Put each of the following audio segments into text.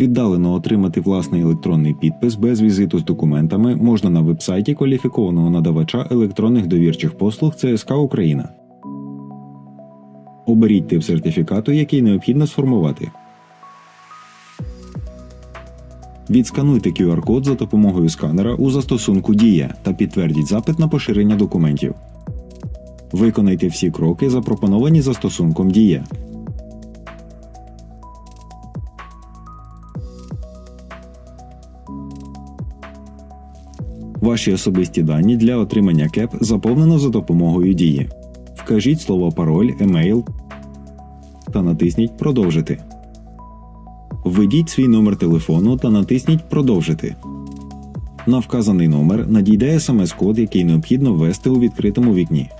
Віддалено отримати власний електронний підпис без візиту з документами можна на вебсайті кваліфікованого надавача електронних довірчих послуг ЦСК Україна. Оберіть тип сертифікату, який необхідно сформувати. Відскануйте QR-код за допомогою сканера у застосунку Дія та підтвердіть запит на поширення документів. Виконайте всі кроки, запропоновані застосунком Дія. Ваші особисті дані для отримання КЕП заповнено за допомогою дії. Вкажіть слово пароль, емейл та натисніть Продовжити. Введіть свій номер телефону та натисніть Продовжити. На вказаний номер надійде смс-код, який необхідно ввести у відкритому вікні.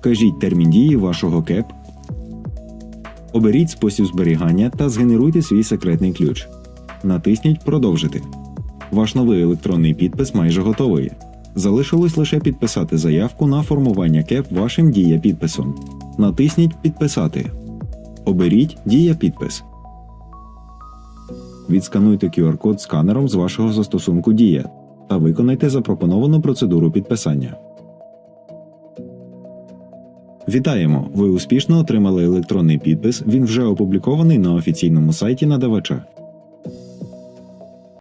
Вкажіть термін дії вашого КЕП. Оберіть спосіб зберігання та згенеруйте свій секретний ключ. Натисніть Продовжити. Ваш новий електронний підпис майже готовий. Залишилось лише підписати заявку на формування КЕП вашим дія підписом. Натисніть Підписати. Оберіть Дія підпис. Відскануйте QR-код сканером з вашого застосунку Дія та виконайте запропоновану процедуру підписання. Вітаємо! Ви успішно отримали електронний підпис. Він вже опублікований на офіційному сайті надавача.